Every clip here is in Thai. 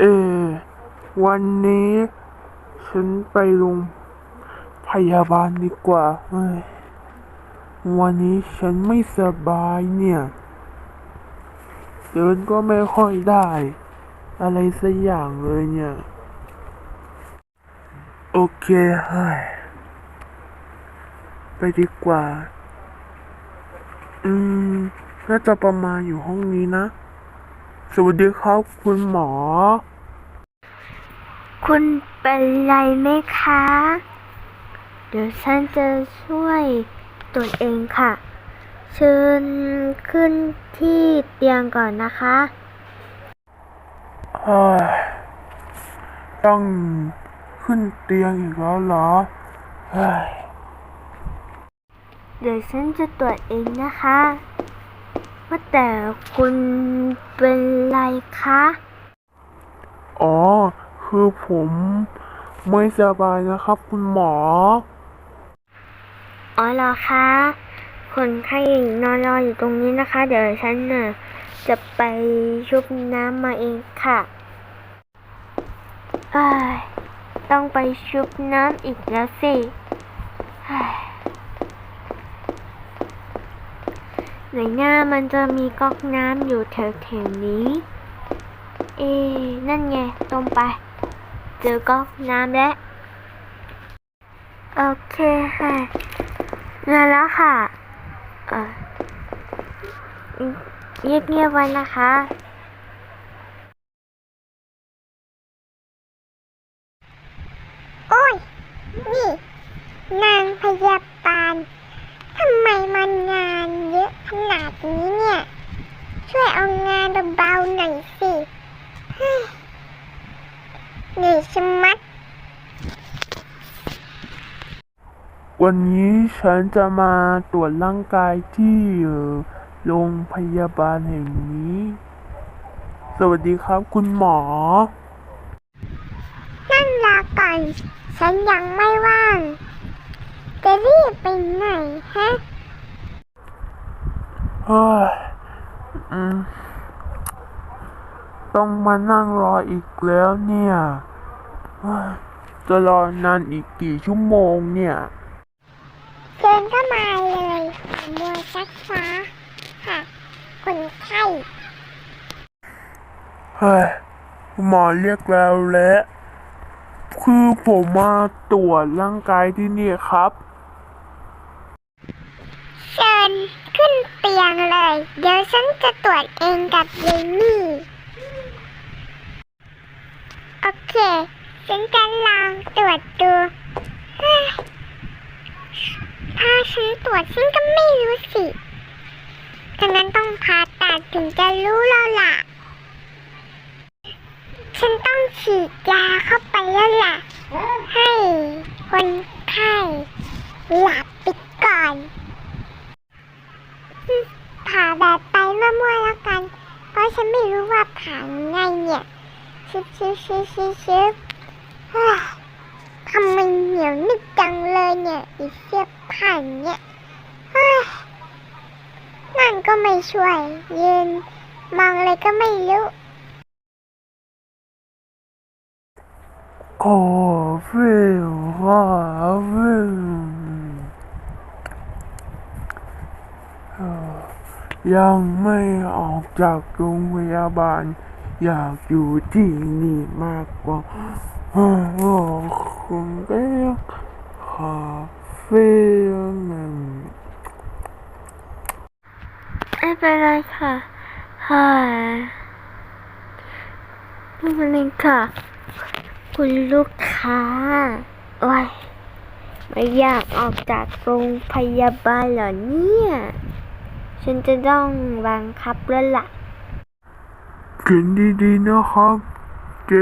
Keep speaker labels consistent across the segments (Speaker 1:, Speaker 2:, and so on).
Speaker 1: เออวันนี้ฉันไปโรงพยาบาลดีกว่าเฮ้ยวันนี้ฉันไม่สบายเนี่ย เดินก็ไม่ค่อยได้ อะไรสักอย่างเลยเนี่ย โอเคเฮ้ยไปดีกว่า อืม น่าจะประมาณอยู่ห้องนี้นะ สวัสดีครับคุณหมอ
Speaker 2: คุณเป็นไรไหมคะ เดี๋ยวฉันจะช่วยตรวจเองค่ะ เชิญขึ้นที่เตียงก่อนนะคะ
Speaker 1: เฮ้ยต้องขึ้นเตียงอีกแล้วเหรอเฮ้ย
Speaker 2: เดี๋ยวฉันจะตรวจเองนะคะ ว่าแต่คุณเป็นไรคะ
Speaker 1: อ๋อ คือผมไม่สบายนะครับ คุณหมอ
Speaker 2: อ๋อเหรอคะคนไข้นอนรออยู่ตรงนี้นะคะ เดี๋ยวฉันน่ะจะไปชุบน้ำมาเองค่ะต้องไปชุบน้ำอีกแล้วสิไหนหน้ามันจะมีก๊อกน้ำอยู่แถวๆนี้ เอ๊นั่นไงตรงไป จอก๊อกน้ำแล้วโอเคค่ะมาแล้วค่ะเงียบเงียบไว้นะคะ
Speaker 3: โอ้ย นี่ นางพยาบาลทำไมมันงานเยอะขนาดนี้เนี่ย ช่วยเอางานเบาๆหน่อยสิ เฮ้ยเหนื่อยชะมัด
Speaker 1: วันนี้ฉันจะมาตรวจร่างกายที่เอ่อโรงพยาบาลแห่งนี้ สวัสดีครับคุณหมอ
Speaker 3: นั่งรอก่อนฉันยังไม่ว่าง จะรีบไปไหนฮะ
Speaker 1: เฮ้ยอืม ต้องมานั่งรออีกแล้วเนี่ยเฮ้ยจะรอนานอีกกี่ชั่วโมงเนี่ย
Speaker 3: เชิญเข้ามาเลยมัวชักช้าค่ะคนไข้
Speaker 1: เฮ้ยหมอเรียกแล้วแหละคือผมมาตรวจร่างกายที่นี่ครับ
Speaker 3: เชิญขึ้นเตียงเลย เดี๋ยวฉันจะตรวจเองกับเยนี่ โอ เคฉันจะลองตรวจดูถ้าฉันตรวจฉันก็ไม่รู้สิดังนั้นต้องผ่าตัดถึงจะรู้แล้วล่ะ ฉันต้องฉีดยาเข้าไปแล้วล่ะ ให้คนไข้หลับไปก่อนผ่าแบบไปมั่วๆแล้วกัน เพราะฉันไม่รู้ว่าผ่าไงเนี่ย ชิบชิบชิบชิบชิบเฮ้ยทำไมเหนียวนึกจังเลยเนี่ยอีเสียบผ่านเนี่ยเฮ้ยนั่นก็ไม่ช่วย ยืนมองอะไรก็ไม่รู้
Speaker 1: ขอเฟลว่าเฟลเอ่อยังไม่ออกจากโรงพยาบาล อยากอยู่ที่นี่มากกว่าโอ้คุณเรียกคาเฟ่นึ่ง
Speaker 2: ไม่เป็นไรค่ะฮ่าไม่เป็นไรค่ะ คุณลูกค้าโอ้ยไม่อยากออกจากโรงพยาบาลเหรอเนี่ย ฉันจะต้องบังคับแล้วล่ะ
Speaker 1: เขียนดีๆนะครับเจ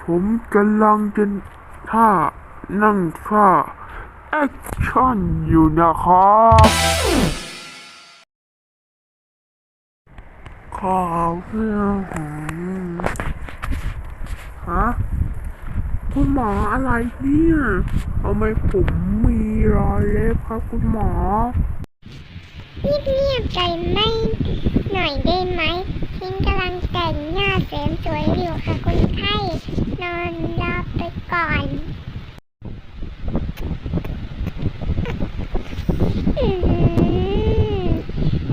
Speaker 1: ผมกำลังจะท่านั่งท่าแอคชั่นอยู่นะครับ ขอเพื่อหาฮะคุณหมออะไรเนี่ยทำไมผมมีรอยเล็บครับคุณหมอ
Speaker 3: เงียบๆใจไม่หน่อยได้ไหม เห็ฉันกำลังแต่งหน้าเสริมสวยอยู่ค่ะคนไข้นอนรอไปก่อน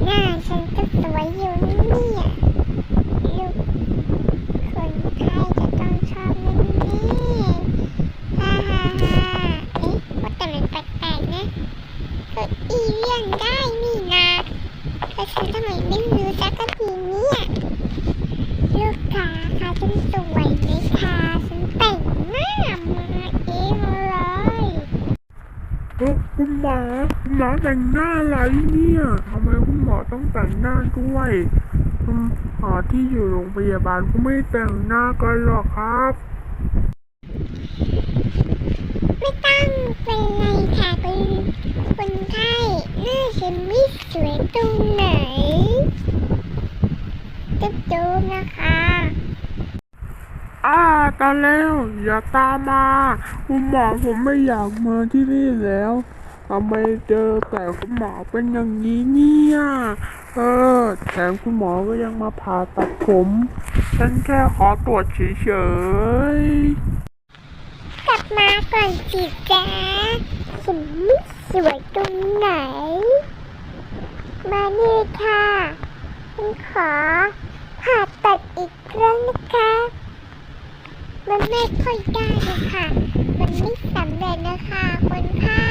Speaker 3: หน้าฉันก็สวยอยู่นี่เนี่ยลูกคนไข้จะต้องชอบแน่ๆฮ่าฮ่าฮ่าเอ๊ะว่าแต่มันแปลกๆนะก็อีเลี่ยนได้นี่นะแล้วฉันทำไมไม่รู้สักทีเนี่ยลูกค้าค่ะฉัน สวยไหมคะฉันแต่งหน้ามาเองเลย
Speaker 1: เอ้คุณหมอคุณหมอแต่งหน้าอะไรเนี่ยทำไมคุณหมอต้องแต่งหน้าด้วยอืมหมอที่อยู่โรงพยาบาลก็ไม่แต่งหน้ากันหรอกครับ
Speaker 3: ไม่ต้องเป็นไรค่ะคุณคนไข้หน้าฉันไม่สวยตรงไหนจุ๊บจุ๊บนะคะ
Speaker 1: อ้าตายแล้วอย่าตามมาคุณหมอผมไม่อยากมาที่นี่แล้วทำไมเจอแต่คุณหมอเป็นอย่างนี้เนี่ยเออแถมคุณหมอก็ยังมาผ่าตัดผม ฉันแค่ขอตรวจเฉยๆ
Speaker 3: กลับมาก่อนสิจ๊ะฉันไม่สวยตรงไหน มานี่ค่ะฉันขอผ่าตัดอีกครั้งนะคะ มันไม่ค่อยได้เลยค่ะมันไม่สำเร็จนะคะคนไข้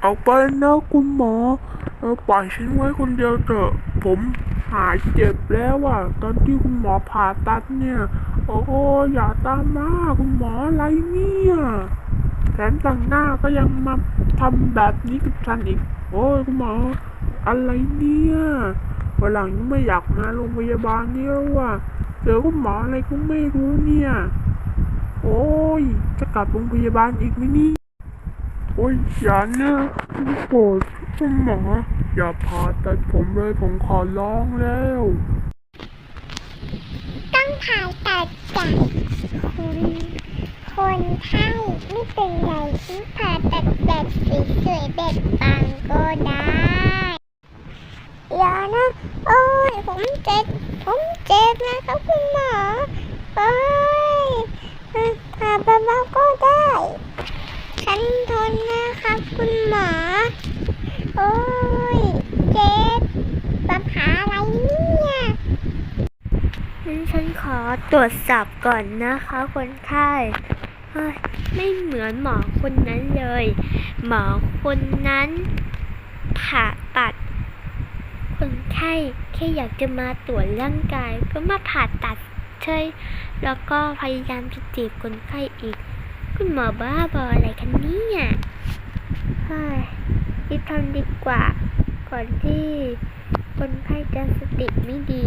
Speaker 1: เอาไปนะคุณหมอเออปล่อยฉันไว้คนเดียวเถอะ ผมหายเจ็บแล้วอะ ตอนที่คุณหมอผ่าตัดเนี่ย โอ้อย่าตามมาคุณหมออะไรเนี่ยแถมต่างหน้าก็ยังมาทำแบบนี้กับฉันอีก โอ้ยคุณหมออะไรเนี่ย วันหลังยังไม่อยากมาโรงพยาบาลนี่แล้วว่ะเจอคุณหมออะไรก็ไม่รู้เนี่ย โอ้ย จะกลับโรงพยาบาลอีกไหมเนี่ยโอ้ยอย่านะโปรดคุณหมอ อย่าผ่าตัดผมเลยผมขอร้องแล้ว
Speaker 3: ต้องผ่าตัดจากคุณคนไข้ไม่เป็นไรฉันผ่าตัดแบบสวยๆแบบปังก็ได้ อย่านะโอ้ยผมเจ็บผมเจ็บนะครับคุณหมอโอ้ยอะผ่าเบาๆก็ได้ฉันทนนะครับคุณหมอโอ้ยเจ็บปัญหาอะไรเนี่ย
Speaker 2: งั้นฉันขอตรวจสอบก่อนนะคะคนไข้เฮ้ยไม่เหมือนหมอคนนั้นเลย หมอคนนั้นผ่าตัด คนไข้แค่อยากจะมาตรวจร่างกายก็มาผ่าตัดเฉยแล้วก็พยายามจะจีบคนไข้อีก คุณหมอบ้าบออะไรกันเนี่ยเฮ้ยรีบทำดีกว่า ก่อนที่คนไข้จะสติไม่ดี